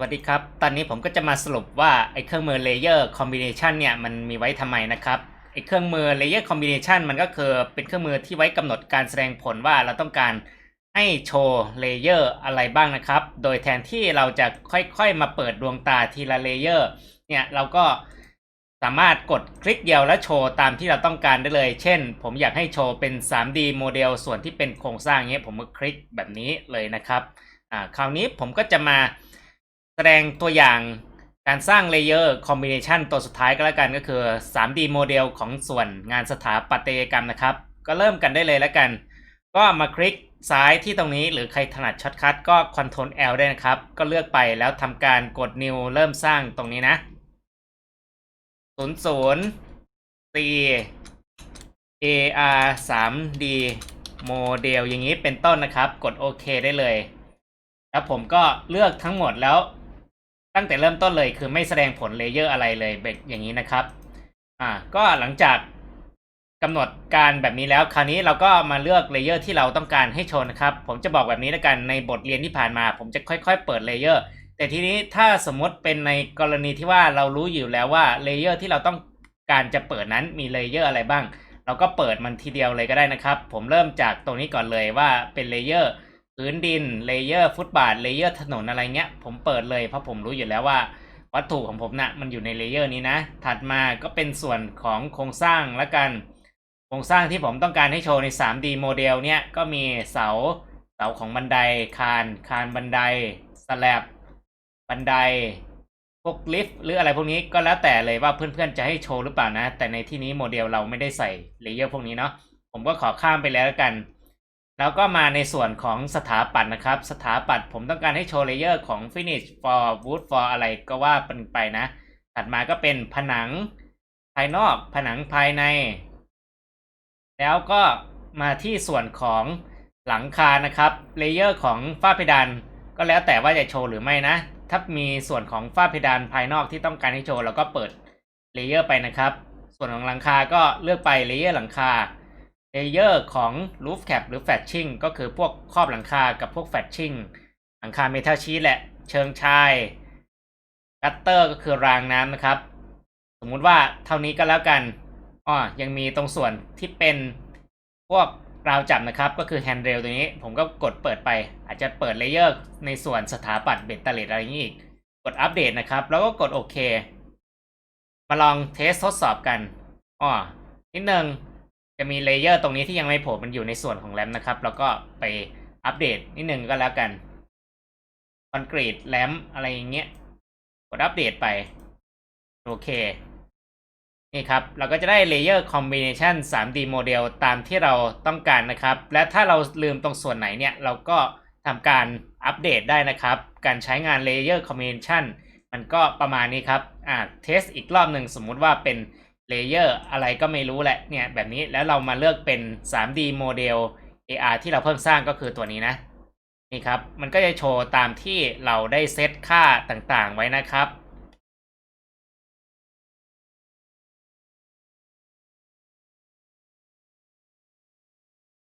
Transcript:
วัสดีครับ ตอนนี้ผมก็จะมาสรุปว่าไอ้เครื่องมือ Layer Combination เนี่ยมันมีไว้ทำไมนะครับไอ้เครื่องมือ Layer Combination มันก็คือเป็นเครื่องมือที่ไว้กำหนดการแสดงผลว่าเราต้องการให้โชว์เลเยอร์อะไรบ้างนะครับ โดยแทนที่เราจะค่อยๆมาเปิดดวงตาทีละเลเยอร์เนี่ยเราก็สามารถกดคลิกเดียวแล้วโชว์ตามที่เราต้องการได้เลย เช่น ผมอยากให้โชว์เป็น 3D โมเดลส่วนที่เป็นโครงสร้างเงี้ยผมก็คลิกแบบนี้เลยนะครับอ่าคราวนี้ผมก็จะมา แสดงตัวอย่างการสร้างเลเยอร์คอมบิเนชันตัวสุดท้ายก็แล้วกันก็คือ 3D โมเดลของส่วนงานสถาปัตยกรรมนะครับ ก็เริ่มกันได้เลยแล้วกัน ก็มาคลิกซ้ายที่ตรงนี้หรือใครถนัดช็อตคัทก็ Ctrl L ได้นะครับ ก็เลือกไปแล้วทำการกด New เริ่มสร้างตรงนี้นะ 00 C AR 3D โมเดลอย่างนี้เป็นต้นนะครับ กดโอเคได้เลย แล้วผมก็เลือกทั้งหมดแล้ว ตั้งแต่เริ่มต้นเลยคือไม่แสดงผลเลเยอร์อะไรเลยแบบอย่างนี้นะครับ อ่า ก็หลังจากกำหนดการแบบนี้แล้ว คราวนี้เราก็มาเลือกเลเยอร์ที่เราต้องการให้โชว์นะครับ ผมจะบอกแบบนี้แล้วกันในบทเรียนที่ผ่านมา ผมจะค่อยๆ เปิดเลเยอร์แต่ทีนี้ถ้าสมมติเป็นในกรณีที่ว่าเรารู้อยู่แล้วว่าเลเยอร์ที่เราต้องการจะเปิดนั้นมีเลเยอร์อะไรบ้าง เราก็เปิดมันทีเดียวเลยก็ได้นะครับ ผมเริ่มจากตรงนี้ก่อนเลยว่าเป็นเลเยอร์ พื้นดินเลเยอร์ฟุตบาทเลเยอร์ถนนอะไรเงี้ย ผมเปิดเลยเพราะผมรู้อยู่แล้วว่า วัตถุของผมนะ่ะมันอยู่ในเลเยอร์นี้นะ ถัดมาก็เป็นส่วนของโครงสร้างละกัน โครงสร้างที่ผมต้องการให้โชว์ใน 3D โมเดลเนี่ยก็มีเสาเสาของบันไดคานคานบันไดสแลบบันไดพวกลิฟต์หรืออะไรพวกนี้ก็แล้วแต่เลยว่าเพื่อนๆจะให้โชว์หรือเปล่านะ แต่ในที่นี้โมเดลเราไม่ได้ใส่เลเยอร์พวกนี้เนาะผมก็ขอข้ามไปแล้วกัน แล้วก็มาในส่วนของสถาปัตย์นะครับ สถาปัตย์ผมต้องการให้โชว์เลเยอร์ของ finish for wood for อะไรก็ว่าเป็นไปนะ ถัดมาก็เป็นผนังภายนอกผนังภายใน แล้วก็มาที่ส่วนของหลังคานะครับเลเยอร์ของฝ้าเพดานก็แล้วแต่ว่าจะโชว์หรือไม่นะ ถ้ามีส่วนของฝ้าเพดานภายนอกที่ต้องการให้โชว์เราก็เปิดเลเยอร์ไปนะครับ ส่วนของหลังคาก็เลือกไปเลเยอร์หลังคา เลเยอร์ของ roof cap หรือ thatching ก็คือพวกครอบหลังคากับพวก thatching หลังคาเมทัลชีทแหละ เชิงชายกัตเตอร์ก็คือรางน้ำนะครับ สมมุติว่าเท่านี้ก็แล้วกันอ๋อยังมีตรงส่วนที่เป็นพวกราวจับนะครับ ก็คือแฮนด์เรลตัวนี้ ผมก็กดเปิดไป อาจจะเปิดเลเยอร์ในส่วนสถาปัตย์เบตเตเลตอะไรอย่างนี้อีก กดอัปเดตนะครับ แล้วก็กดโอเค มาลองเทสทดสอบกันอ๋อนิดนึง จะมีเลเยอร์ตรงนี้ที่ยังไม่โผล่มันอยู่ในส่วนของแรมนะครับ แล้วก็ไปอัปเดตนิดนึงก็แล้วกันคอนกรีตแรมอะไรอย่างเงี้ยกดอัปเดตไป โอเค นี่ครับ เราก็จะได้ Layer Combination 3D Model ตามที่เราต้องการนะครับ และถ้าเราลืมตรงส่วนไหนเนี่ย เราก็ทำการอัปเดตได้นะครับ การใช้งาน Layer Combination มันก็ประมาณนี้ครับ อ่า เทสอีกรอบหนึ่งสมมุติว่าเป็น เลเยอร์อะไรก็ไม่รู้แหละเนี่ยแบบนี้แล้วเรามาเลือกเป็น 3D Model AR ที่เราเพิ่งสร้างก็คือตัวนี้นะนี่ครับ มันก็จะโชว์ตามที่เราได้เซตค่าต่างๆไว้นะครับ